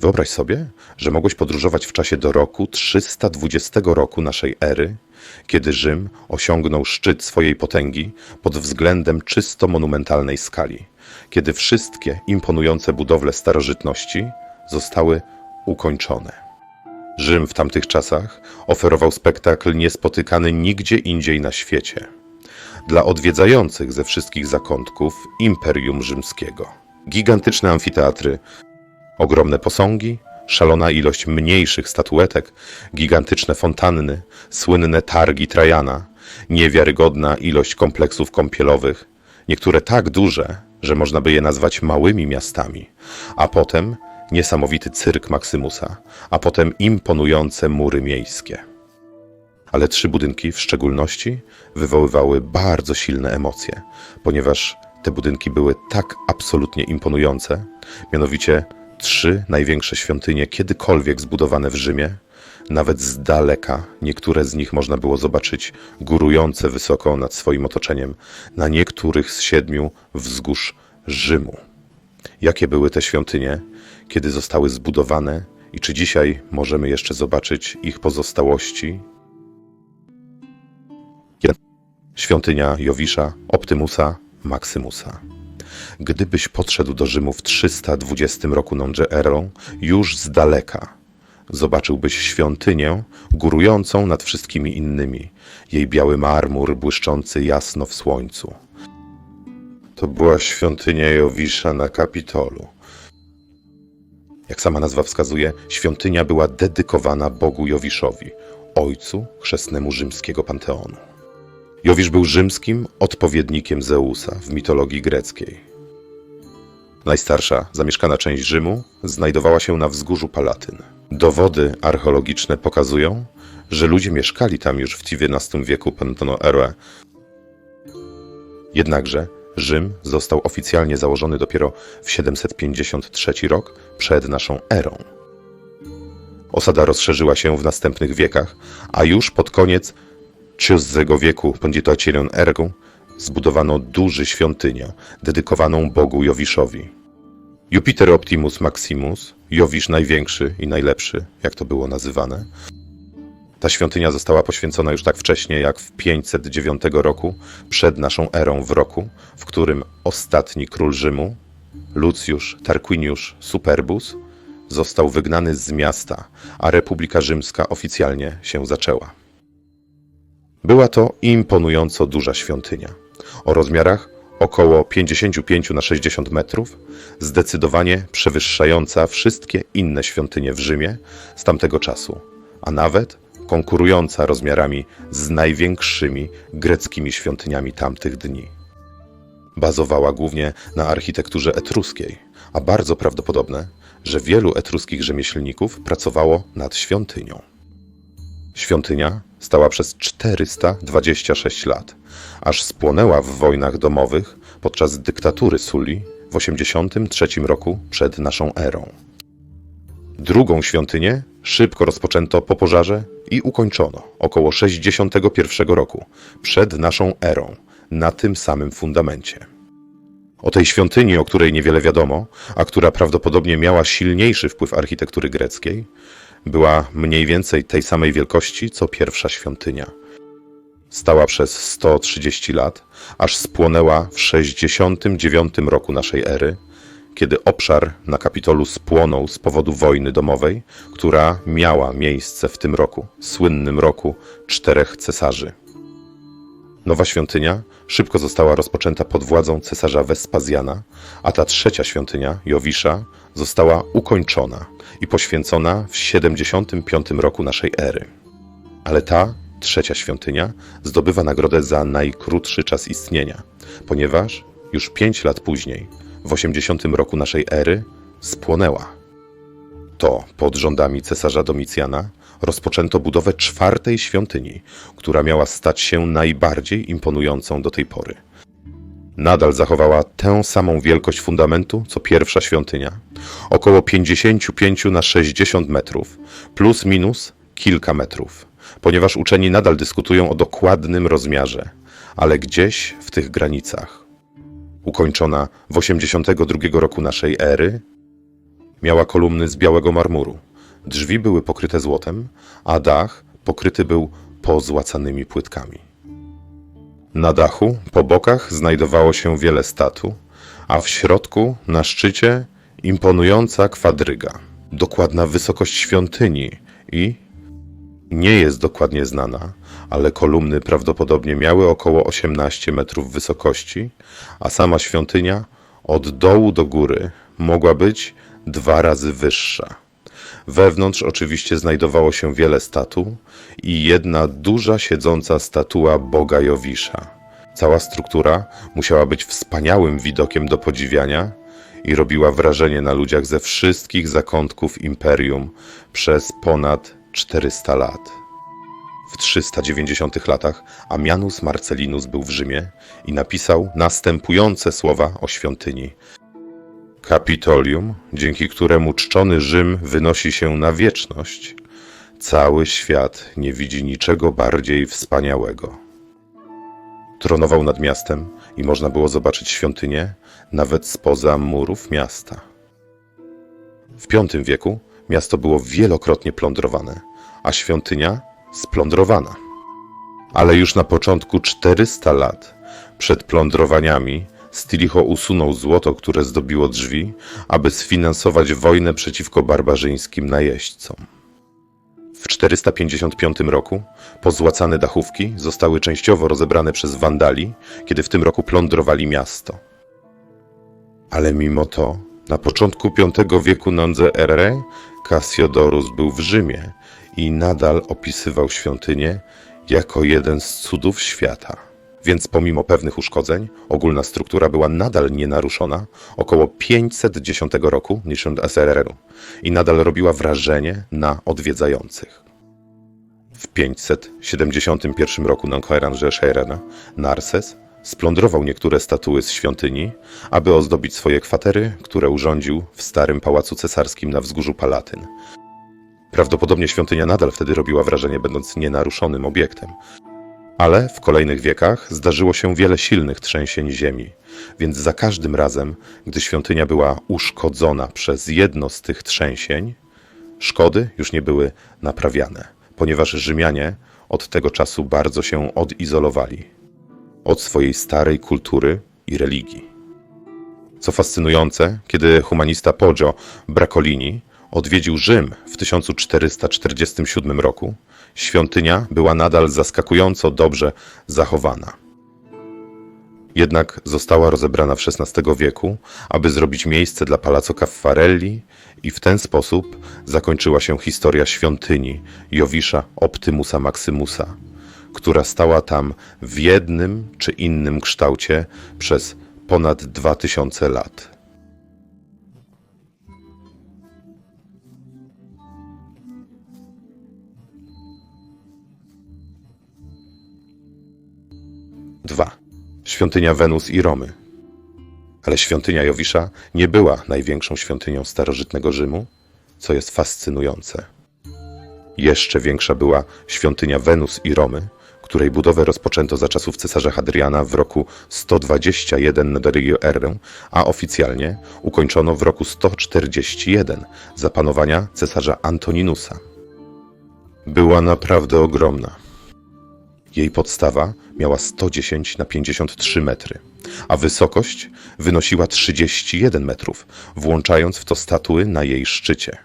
Wyobraź sobie, że mogłeś podróżować w czasie do roku 320 roku naszej ery, kiedy Rzym osiągnął szczyt swojej potęgi pod względem czysto monumentalnej skali, kiedy wszystkie imponujące budowle starożytności zostały ukończone. Rzym w tamtych czasach oferował spektakl niespotykany nigdzie indziej na świecie. Dla odwiedzających ze wszystkich zakątków Imperium Rzymskiego. Gigantyczne amfiteatry, ogromne posągi, szalona ilość mniejszych statuetek, gigantyczne fontanny, słynne targi Trajana, niewiarygodna ilość kompleksów kąpielowych, niektóre tak duże, że można by je nazwać małymi miastami, a potem niesamowity cyrk Maksymusa, a potem imponujące mury miejskie. Ale trzy budynki w szczególności wywoływały bardzo silne emocje, ponieważ te budynki były tak absolutnie imponujące, mianowicie trzy największe świątynie kiedykolwiek zbudowane w Rzymie. Nawet z daleka niektóre z nich można było zobaczyć górujące wysoko nad swoim otoczeniem na niektórych z siedmiu wzgórz Rzymu. Jakie były te świątynie, kiedy zostały zbudowane i czy dzisiaj możemy jeszcze zobaczyć ich pozostałości? Świątynia Jowisza, Optymusa, Maksymusa. Gdybyś podszedł do Rzymu w 320 roku Nonże Erą, już z daleka zobaczyłbyś świątynię górującą nad wszystkimi innymi, jej biały marmur błyszczący jasno w słońcu. To była świątynia Jowisza na Kapitolu. Jak sama nazwa wskazuje, świątynia była dedykowana Bogu Jowiszowi, ojcu chrzestnemu rzymskiego panteonu. Jowisz był rzymskim odpowiednikiem Zeusa w mitologii greckiej. Najstarsza, zamieszkana część Rzymu znajdowała się na wzgórzu Palatyn. Dowody archeologiczne pokazują, że ludzie mieszkali tam już w XIX wieku Pentono Eroe. Jednakże Rzym został oficjalnie założony dopiero w 753 rok przed naszą erą. Osada rozszerzyła się w następnych wiekach, a już pod koniec XIII wieku Ponditoacirion Ergu zbudowano duży świątynię dedykowaną Bogu Jowiszowi. Jupiter Optimus Maximus, Jowisz największy i najlepszy, jak to było nazywane. Ta świątynia została poświęcona już tak wcześnie jak w 509 roku, przed naszą erą w roku, w którym ostatni król Rzymu, Lucjusz Tarquinius Superbus, został wygnany z miasta, a Republika Rzymska oficjalnie się zaczęła. Była to imponująco duża świątynia. O rozmiarach około 55 na 60 metrów, zdecydowanie przewyższająca wszystkie inne świątynie w Rzymie z tamtego czasu, a nawet konkurująca rozmiarami z największymi greckimi świątyniami tamtych dni. Bazowała głównie na architekturze etruskiej, a bardzo prawdopodobne, że wielu etruskich rzemieślników pracowało nad świątynią. Świątynia stała przez 426 lat, aż spłonęła w wojnach domowych podczas dyktatury Suli w 83 roku przed naszą erą. Drugą świątynię szybko rozpoczęto po pożarze i ukończono około 61 roku przed naszą erą na tym samym fundamencie. O tej świątyni, o której niewiele wiadomo, a która prawdopodobnie miała silniejszy wpływ architektury greckiej, była mniej więcej tej samej wielkości co pierwsza świątynia. Stała przez 130 lat, aż spłonęła w 69 roku naszej ery, kiedy obszar na Kapitolu spłonął z powodu wojny domowej, która miała miejsce w tym roku, słynnym roku czterech cesarzy. Nowa świątynia szybko została rozpoczęta pod władzą cesarza Wespazjana, a ta trzecia świątynia, Jowisza, została ukończona i poświęcona w 75 roku naszej ery. Ale ta trzecia świątynia zdobywa nagrodę za najkrótszy czas istnienia, ponieważ już pięć lat później, w 80 roku naszej ery, spłonęła. To pod rządami cesarza Domicjana rozpoczęto budowę czwartej świątyni, która miała stać się najbardziej imponującą do tej pory. Nadal zachowała tę samą wielkość fundamentu co pierwsza świątynia, około 55 na 60 metrów, plus minus kilka metrów, ponieważ uczeni nadal dyskutują o dokładnym rozmiarze, ale gdzieś w tych granicach. Ukończona w 82 roku naszej ery, Miała kolumny z białego marmuru. Drzwi były pokryte złotem, a dach pokryty był pozłacanymi płytkami. Na dachu po bokach znajdowało się wiele statu, a w środku, na szczycie, imponująca kwadryga. Dokładna wysokość świątyni i nie jest dokładnie znana, ale kolumny prawdopodobnie miały około 18 metrów wysokości, a sama świątynia od dołu do góry mogła być dwa razy wyższa. Wewnątrz oczywiście znajdowało się wiele statu i jedna duża siedząca statua Boga Jowisza. Cała struktura musiała być wspaniałym widokiem do podziwiania i robiła wrażenie na ludziach ze wszystkich zakątków imperium przez ponad 400 lat. W 390 latach Amianus Marcellinus był w Rzymie i napisał następujące słowa o świątyni. Kapitolium, dzięki któremu czczony Rzym wynosi się na wieczność, cały świat nie widzi niczego bardziej wspaniałego. Tronował nad miastem i można było zobaczyć świątynię nawet spoza murów miasta. W V wieku miasto było wielokrotnie plądrowane, a świątynia splądrowana. Ale już na początku 400 lat przed plądrowaniami Stilicho usunął złoto, które zdobiło drzwi, aby sfinansować wojnę przeciwko barbarzyńskim najeźdźcom. W 455 roku pozłacane dachówki zostały częściowo rozebrane przez Wandali, kiedy w tym roku plądrowali miasto. Ale mimo to, na początku V wieku Nondze Ere Cassiodorus był w Rzymie i nadal opisywał świątynię jako jeden z cudów świata. Więc pomimo pewnych uszkodzeń, ogólna struktura była nadal nienaruszona około 510 roku Nishund Asereru i nadal robiła wrażenie na odwiedzających. W 571 roku Nankoeranże Sheirena Narses splądrował niektóre statuły z świątyni, aby ozdobić swoje kwatery, które urządził w starym pałacu cesarskim na wzgórzu Palatyn. Prawdopodobnie świątynia nadal wtedy robiła wrażenie, będąc nienaruszonym obiektem. Ale w kolejnych wiekach zdarzyło się wiele silnych trzęsień ziemi, więc za każdym razem, gdy świątynia była uszkodzona przez jedno z tych trzęsień, szkody już nie były naprawiane, ponieważ Rzymianie od tego czasu bardzo się odizolowali od swojej starej kultury i religii. Co fascynujące, kiedy humanista Poggio Bracolini odwiedził Rzym w 1447 roku, świątynia była nadal zaskakująco dobrze zachowana. Jednak została rozebrana w XVI wieku, aby zrobić miejsce dla Palazzo Caffarelli i w ten sposób zakończyła się historia świątyni Jowisza Optymusa Maximusa, która stała tam w jednym czy innym kształcie przez ponad 2000 lat. Dwa. Świątynia Wenus i Romy. Ale świątynia Jowisza nie była największą świątynią starożytnego Rzymu, co jest fascynujące. Jeszcze większa była świątynia Wenus i Romy, której budowę rozpoczęto za czasów cesarza Hadriana w roku 121 na Derigio Erę, a oficjalnie ukończono w roku 141 za panowania cesarza Antoninusa. Była naprawdę ogromna. Jej podstawa miała 110 na 53 metry, a wysokość wynosiła 31 metrów, włączając w to statuły na jej szczycie.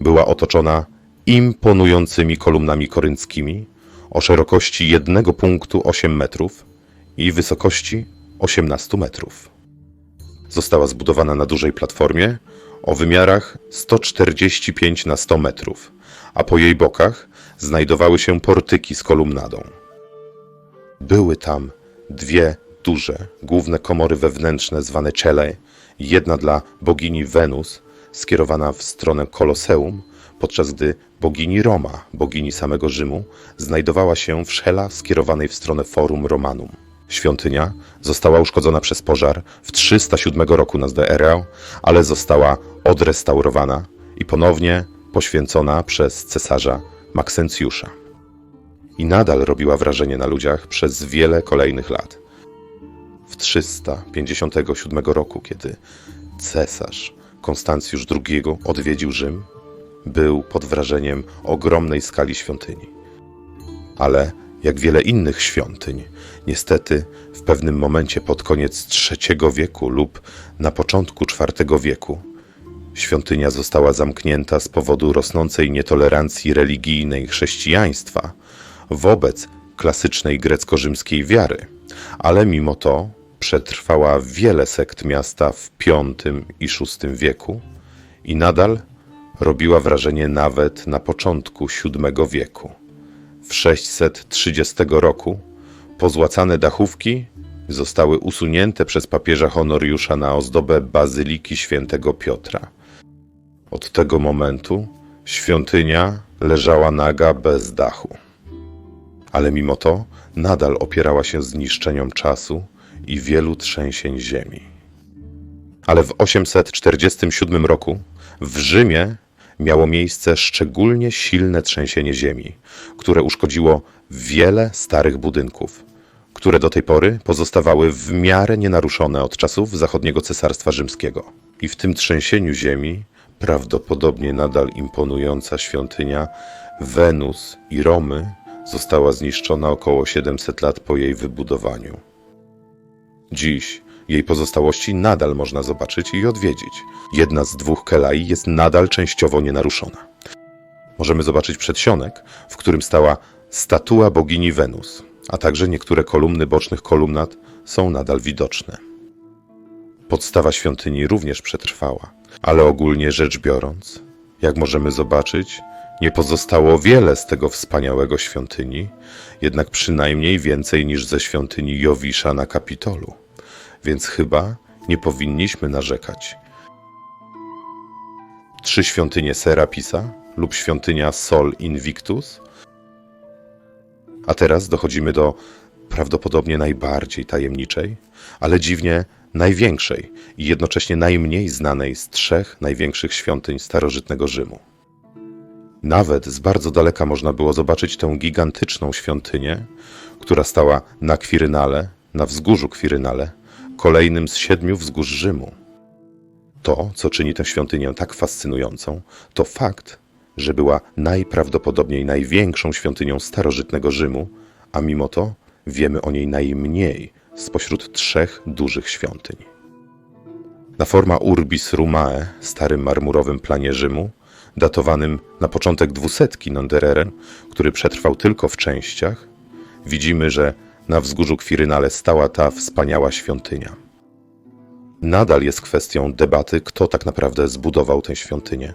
Była otoczona imponującymi kolumnami korynckimi o szerokości jednego punktu 8 metrów i wysokości 18 metrów. Została zbudowana na dużej platformie o wymiarach 145 na 100 metrów, a po jej bokach znajdowały się portyki z kolumnadą. Były tam dwie duże, główne komory wewnętrzne zwane cele, jedna dla bogini Wenus, skierowana w stronę Koloseum, podczas gdy bogini Roma, bogini samego Rzymu, znajdowała się w szela skierowanej w stronę Forum Romanum. Świątynia została uszkodzona przez pożar w 307 roku na erę, ale została odrestaurowana i ponownie poświęcona przez cesarza Maksencjusza. I nadal robiła wrażenie na ludziach przez wiele kolejnych lat. W 357 roku, kiedy cesarz Konstancjusz II odwiedził Rzym, był pod wrażeniem ogromnej skali świątyni. Ale jak wiele innych świątyń, niestety w pewnym momencie pod koniec III wieku lub na początku IV wieku świątynia została zamknięta z powodu rosnącej nietolerancji religijnej chrześcijaństwa wobec klasycznej grecko-rzymskiej wiary, ale mimo to przetrwała wiele sekt miasta w V i VI wieku i nadal robiła wrażenie nawet na początku VII wieku. W 630 roku pozłacane dachówki zostały usunięte przez papieża Honoriusza na ozdobę Bazyliki Świętego Piotra. Od tego momentu świątynia leżała naga bez dachu. Ale mimo to nadal opierała się zniszczeniom czasu i wielu trzęsień ziemi. Ale w 847 roku w Rzymie miało miejsce szczególnie silne trzęsienie ziemi, które uszkodziło wiele starych budynków, które do tej pory pozostawały w miarę nienaruszone od czasów zachodniego cesarstwa rzymskiego. I w tym trzęsieniu ziemi prawdopodobnie nadal imponująca świątynia Wenus i Romy została zniszczona około 700 lat po jej wybudowaniu. Dziś jej pozostałości nadal można zobaczyć i odwiedzić. Jedna z dwóch kelai jest nadal częściowo nienaruszona. Możemy zobaczyć przedsionek, w którym stała statua bogini Wenus, a także niektóre kolumny bocznych kolumnat są nadal widoczne. Podstawa świątyni również przetrwała, ale ogólnie rzecz biorąc, jak możemy zobaczyć, nie pozostało wiele z tego wspaniałego świątyni, jednak przynajmniej więcej niż ze świątyni Jowisza na Kapitolu, więc chyba nie powinniśmy narzekać. Trzy świątynie Serapisa lub świątynia Sol Invictus. A teraz dochodzimy do prawdopodobnie najbardziej tajemniczej, ale dziwnie największej i jednocześnie najmniej znanej z trzech największych świątyń starożytnego Rzymu. Nawet z bardzo daleka można było zobaczyć tę gigantyczną świątynię, która stała na Kwirynale, na wzgórzu Kwirynale, kolejnym z siedmiu wzgórz Rzymu. To, co czyni tę świątynię tak fascynującą, to fakt, że była najprawdopodobniej największą świątynią starożytnego Rzymu, a mimo to wiemy o niej najmniej spośród trzech dużych świątyń. Na forma Urbis Rumae, starym marmurowym planie Rzymu, datowanym na początek dwusetki Nondereren, który przetrwał tylko w częściach, widzimy, że na wzgórzu Kwirynale stała ta wspaniała świątynia. Nadal jest kwestią debaty, kto tak naprawdę zbudował tę świątynię.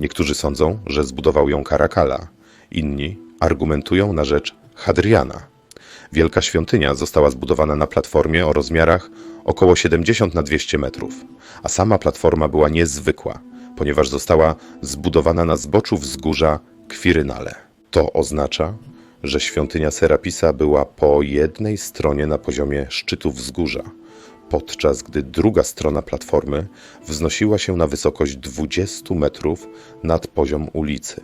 Niektórzy sądzą, że zbudował ją Karakala, inni argumentują na rzecz Hadriana. Wielka świątynia została zbudowana na platformie o rozmiarach około 70 na 200 metrów, a sama platforma była niezwykła, ponieważ została zbudowana na zboczu wzgórza Kwirynale. To oznacza, że świątynia Serapisa była po jednej stronie na poziomie szczytu wzgórza, podczas gdy druga strona platformy wznosiła się na wysokość 20 metrów nad poziom ulicy.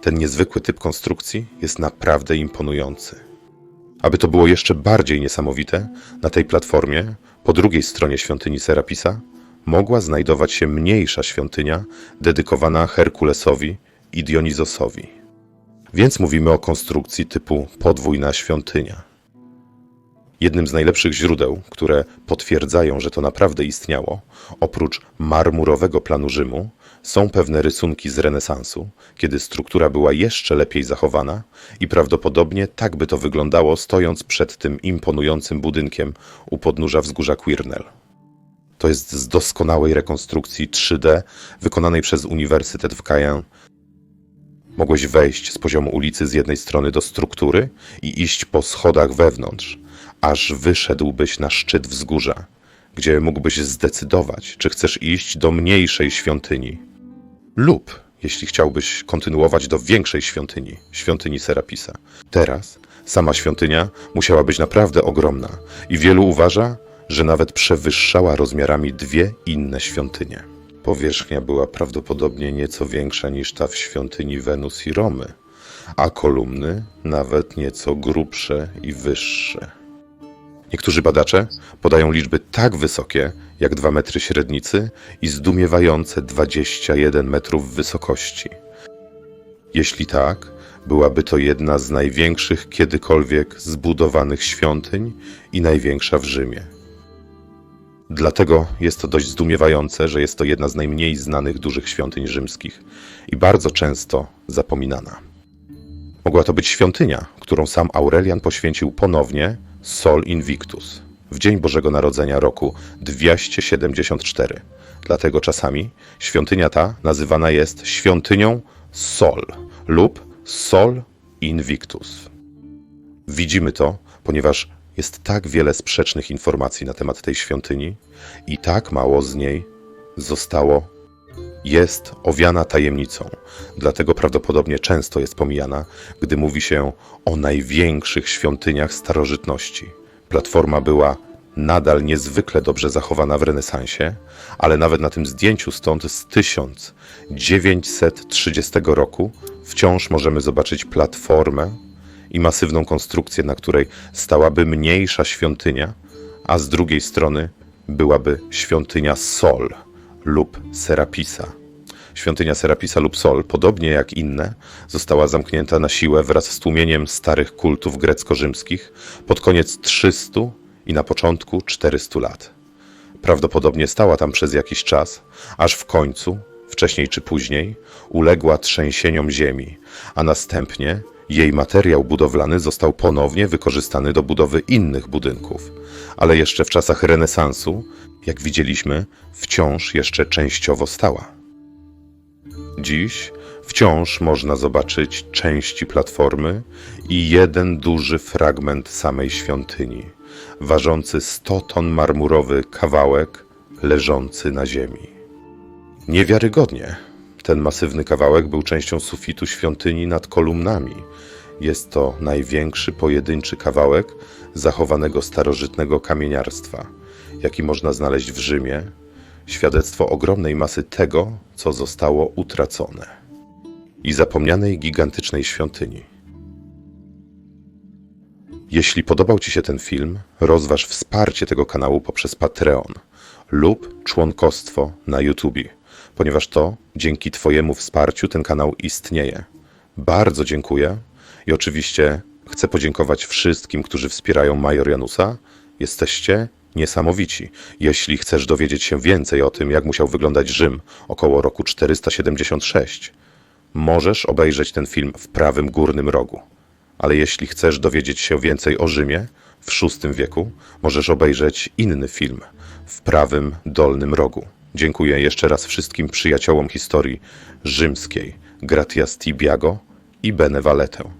Ten niezwykły typ konstrukcji jest naprawdę imponujący. Aby to było jeszcze bardziej niesamowite, na tej platformie, po drugiej stronie świątyni Serapisa, mogła znajdować się mniejsza świątynia dedykowana Herkulesowi i Dionizosowi. Więc mówimy o konstrukcji typu podwójna świątynia. Jednym z najlepszych źródeł, które potwierdzają, że to naprawdę istniało, oprócz marmurowego planu Rzymu, są pewne rysunki z renesansu, kiedy struktura była jeszcze lepiej zachowana i prawdopodobnie tak by to wyglądało stojąc przed tym imponującym budynkiem u podnóża wzgórza Quirnell. To jest z doskonałej rekonstrukcji 3D wykonanej przez Uniwersytet w Caen. Mogłeś wejść z poziomu ulicy z jednej strony do struktury i iść po schodach wewnątrz, aż wyszedłbyś na szczyt wzgórza, gdzie mógłbyś zdecydować, czy chcesz iść do mniejszej świątyni lub, jeśli chciałbyś kontynuować do większej świątyni, świątyni Serapisa. Teraz sama świątynia musiała być naprawdę ogromna i wielu uważa, że nawet przewyższała rozmiarami dwie inne świątynie. Powierzchnia była prawdopodobnie nieco większa niż ta w świątyni Wenus i Romy, a kolumny nawet nieco grubsze i wyższe. Niektórzy badacze podają liczby tak wysokie jak 2 metry średnicy i zdumiewające 21 metrów wysokości. Jeśli tak, byłaby to jedna z największych kiedykolwiek zbudowanych świątyń i największa w Rzymie. Dlatego jest to dość zdumiewające, że jest to jedna z najmniej znanych dużych świątyń rzymskich i bardzo często zapominana. Mogła to być świątynia, którą sam Aurelian poświęcił ponownie Sol Invictus w dzień Bożego Narodzenia roku 274. Dlatego czasami świątynia ta nazywana jest świątynią Sol lub Sol Invictus. Widzimy to, ponieważ jest tak wiele sprzecznych informacji na temat tej świątyni i tak mało z niej zostało. Jest owiana tajemnicą, dlatego prawdopodobnie często jest pomijana, gdy mówi się o największych świątyniach starożytności. Platforma była nadal niezwykle dobrze zachowana w renesansie, ale nawet na tym zdjęciu stąd z 1930 roku wciąż możemy zobaczyć platformę i masywną konstrukcję, na której stałaby mniejsza świątynia, a z drugiej strony byłaby świątynia Sol lub Serapisa. Świątynia Serapisa lub Sol, podobnie jak inne, została zamknięta na siłę wraz z tłumieniem starych kultów grecko-rzymskich pod koniec 300 i na początku 400 lat. Prawdopodobnie stała tam przez jakiś czas, aż w końcu, wcześniej czy później, uległa trzęsieniom ziemi, a następnie jej materiał budowlany został ponownie wykorzystany do budowy innych budynków, ale jeszcze w czasach renesansu, jak widzieliśmy, wciąż jeszcze częściowo stała. Dziś wciąż można zobaczyć części platformy i jeden duży fragment samej świątyni, ważący 100 ton marmurowy kawałek leżący na ziemi. Niewiarygodnie. Ten masywny kawałek był częścią sufitu świątyni nad kolumnami. Jest to największy pojedynczy kawałek zachowanego starożytnego kamieniarstwa, jaki można znaleźć w Rzymie. Świadectwo ogromnej masy tego, co zostało utracone i zapomnianej gigantycznej świątyni. Jeśli podobał Ci się ten film, rozważ wsparcie tego kanału poprzez Patreon lub członkostwo na YouTube, ponieważ to dzięki Twojemu wsparciu ten kanał istnieje. Bardzo dziękuję i oczywiście chcę podziękować wszystkim, którzy wspierają Major Janusa. Jesteście niesamowici. Jeśli chcesz dowiedzieć się więcej o tym, jak musiał wyglądać Rzym około roku 476, możesz obejrzeć ten film w prawym górnym rogu. Ale jeśli chcesz dowiedzieć się więcej o Rzymie w VI wieku, możesz obejrzeć inny film w prawym dolnym rogu. Dziękuję jeszcze raz wszystkim przyjaciołom historii rzymskiej, Gratias Tibiago i Benevaletę.